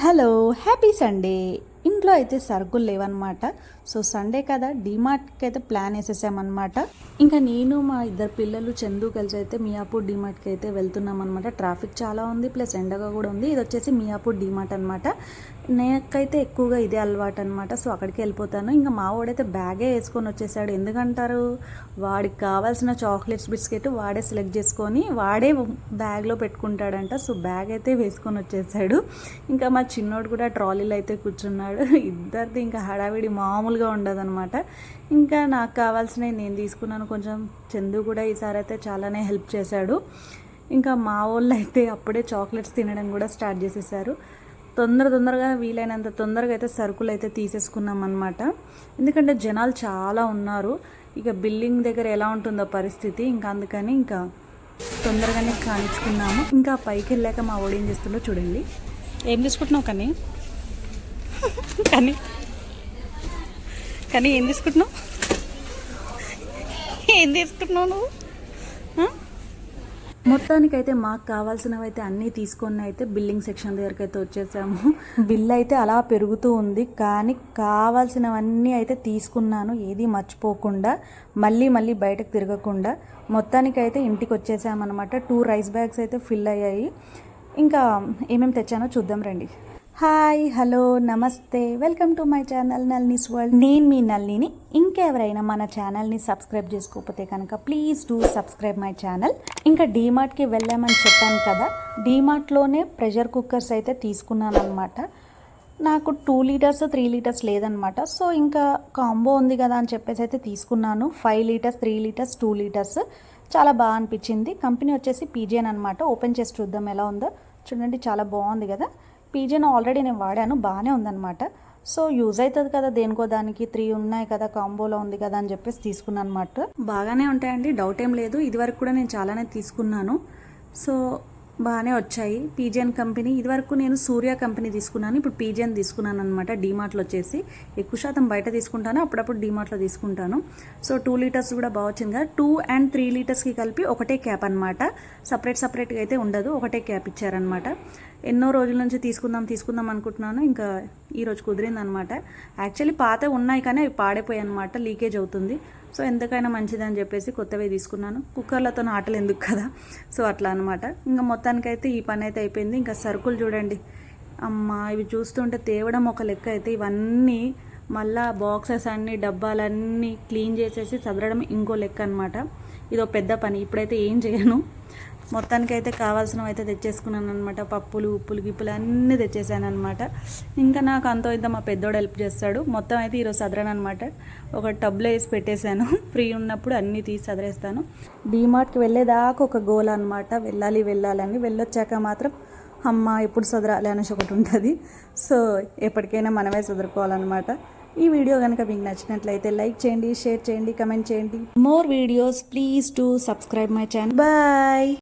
Hello happy Sunday. ఇంట్లో అయితే సరుకులు లేవన్నమాట. సో సండే కదా డిమార్ట్కి అయితే ప్లాన్ వేసేసామన్నమాట. ఇంకా నేను మా ఇద్దరు పిల్లలు చందు కలిసి అయితే మియాపూర్ డిమార్ట్కి అయితే వెళ్తున్నాం అనమాట ట్రాఫిక్ చాలా ఉంది ప్లస్ ఎండగా కూడా ఉంది. ఇది వచ్చేసి మియాపూర్ డిమార్ట్ అనమాట నాకైతే ఎక్కువగా ఇదే అలవాటు అనమాట సో అక్కడికి వెళ్ళిపోతాను. ఇంకా మా వాడైతే బ్యాగే వేసుకొని వచ్చేసాడు. ఎందుకంటారు? వాడికి కావాల్సిన చాక్లెట్స్ బిస్కెట్ వాడే సెలెక్ట్ చేసుకొని వాడే బ్యాగ్లో పెట్టుకుంటాడంట. సో బ్యాగ్ అయితే వేసుకొని వచ్చేసాడు. ఇంకా మా చిన్నోడు కూడా ట్రాలీలో అయితే కూర్చున్నాడు. ఇద్దరిది ఇంకా హడావిడి మామూలుగా ఉండదనమాట ఇంకా నాకు కావాల్సినవి నేను తీసుకున్నాను. కొంచెం చందు కూడా ఈసారి అయితే చాలానే హెల్ప్ చేశాడు. ఇంకా మా వాళ్ళు అయితే అప్పుడే చాక్లెట్స్ తినడం కూడా స్టార్ట్ చేసేసారు. తొందర తొందరగా వీలైనంత తొందరగా అయితే సరుకులు అయితే తీసేసుకున్నాం అనమాట ఎందుకంటే జనాలు చాలా ఉన్నారు. ఇక బిల్డింగ్ దగ్గర ఎలా ఉంటుందో పరిస్థితి ఇంకా అందుకని ఇంకా తొందరగానే కానిచ్చుకున్నాము. ఇంకా పైకి వెళ్ళాక మా ఓడి ఏం చేస్తుందో చూడండి. ఏం తీసుకుంటున్నావు కానీ? కానీ? కానీ ఏం తీసుకుంటున్నావు? ఏం తీసుకుంటున్నావు నువ్వు? మొత్తానికైతే మాకు కావాల్సినవి అయితే అన్నీ తీసుకొని అయితే బిల్లింగ్ సెక్షన్ దగ్గరికి అయితే వచ్చేసాము. బిల్ అయితే అలా పెరుగుతూ ఉంది. కానీ కావాల్సినవన్నీ అయితే తీసుకున్నాను. ఏది మర్చిపోకుండా మళ్ళీ మళ్ళీ బయటకు తిరగకుండా మొత్తానికైతే ఇంటికి వచ్చేసామన్నమాట. టూ రైస్ బ్యాగ్స్ అయితే ఫిల్ అయ్యాయి. ఇంకా ఏమేమి తెచ్చానో చూద్దాం రండి. Hi hello namaste. Welcome to my channel Nalini's world నేను మీ నల్లిని ఇంకెవరైనా మన ఛానల్ని సబ్స్క్రైబ్ చేసుకోకపోతే కనుక please do subscribe my channel ఇంకా డీమార్ట్కి వెళ్ళామని చెప్పాను కదా డీమార్ట్లోనే ప్రెషర్ కుక్కర్స్ అయితే తీసుకున్నాను అనమాట నాకు టూ లీటర్స్ త్రీ లీటర్స్ లేదనమాట సో ఇంకా కాంబో ఉంది కదా అని చెప్పేసి అయితే తీసుకున్నాను. Five litres three litres two litres చాలా బాగా అనిపించింది. కంపెనీ వచ్చేసి పీజియన్ అనమాట ఓపెన్ చేసి చూద్దాం ఎలా ఉందో. చూడండి చాలా బాగుంది కదా. పీజీని ఆల్రెడీ నేను వాడాను బాగానే ఉందన్నమాట. సో యూజ్ అవుతుంది కదా దేనికో దానికి త్రీ ఉన్నాయి కదా కాంబోలో ఉంది కదా అని చెప్పేసి తీసుకున్నాను అనమాట బాగానే ఉంటాయండి డౌట్ ఏం లేదు. ఇదివరకు కూడా నేను చాలానే తీసుకున్నాను. సో బాగానే వచ్చాయి. పీజియన్ కంపెనీ ఇదివరకు నేను సూర్య కంపెనీ తీసుకున్నాను. ఇప్పుడు పీజియన్ తీసుకున్నాను అనమాట డీమార్ట్లో వచ్చేసి ఎక్కువ శాతం బయట తీసుకుంటాను. అప్పుడప్పుడు డీమార్ట్లో తీసుకుంటాను. సో టూ లీటర్స్ కూడా బాగా వచ్చింది కదా. టూ అండ్ త్రీ లీటర్స్కి కలిపి ఒకటే క్యాప్ అనమాట సపరేట్ సపరేట్గా అయితే ఉండదు. ఒకటే క్యాప్ ఇచ్చారనమాట ఎన్నో రోజుల నుంచి తీసుకుందాం తీసుకుందాం అనుకుంటున్నాను. ఇంకా ఈరోజు కుదిరిందనమాట యాక్చువల్లీ పాత ఉన్నాయి కానీ అవి పాడైపోయాయి అనమాట లీకేజ్ అవుతుంది. సో ఎంతకైనా మంచిదని చెప్పేసి కొత్తవి తీసుకున్నాను. కుక్కర్లతో ఆటలు ఎందుకు కదా? సో అట్లా అనమాట ఇంకా మొత్తానికైతే ఈ పని అయితే అయిపోయింది. ఇంకా సరుకులు చూడండి. అమ్మ ఇవి చూస్తుంటే తేవడం ఒక లెక్క అయితే ఇవన్నీ మళ్ళా బాక్సెస్ అన్నీ డబ్బాలన్నీ క్లీన్ చేసేసి చదరడం ఇంకో లెక్క అనమాట ఇదో పెద్ద పని. ఇప్పుడైతే ఏం చేయను. మొత్తానికి అయితే కావాల్సినవి అయితే తెచ్చేసుకున్నాను అనమాట పప్పులు ఉప్పులు గిప్పులు అన్నీ తెచ్చేసాను అనమాట ఇంకా నాకు అంతో ఇంత మా పెద్దోడు హెల్ప్ చేస్తాడు. మొత్తం అయితే ఈరోజు సదరాను అనమాట ఒక టబ్లో వేసి పెట్టేశాను. ఫ్రీ ఉన్నప్పుడు అన్నీ తీసి సదరేస్తాను. డీమార్ట్కి వెళ్ళేదాకా ఒక గోల్ అనమాట వెళ్ళాలి వెళ్ళాలని. వెళ్ళొచ్చాక మాత్రం అమ్మ ఎప్పుడు సదరాలి అనేసి ఒకటి ఉంటుంది. సో ఎప్పటికైనా మనమే చదువుకోవాలన్నమాట ఈ వీడియో కనుక మీకు నచ్చినట్లయితే లైక్ చేయండి షేర్ చేయండి కమెంట్ చేయండి. More videos please to subscribe my channel. Bye!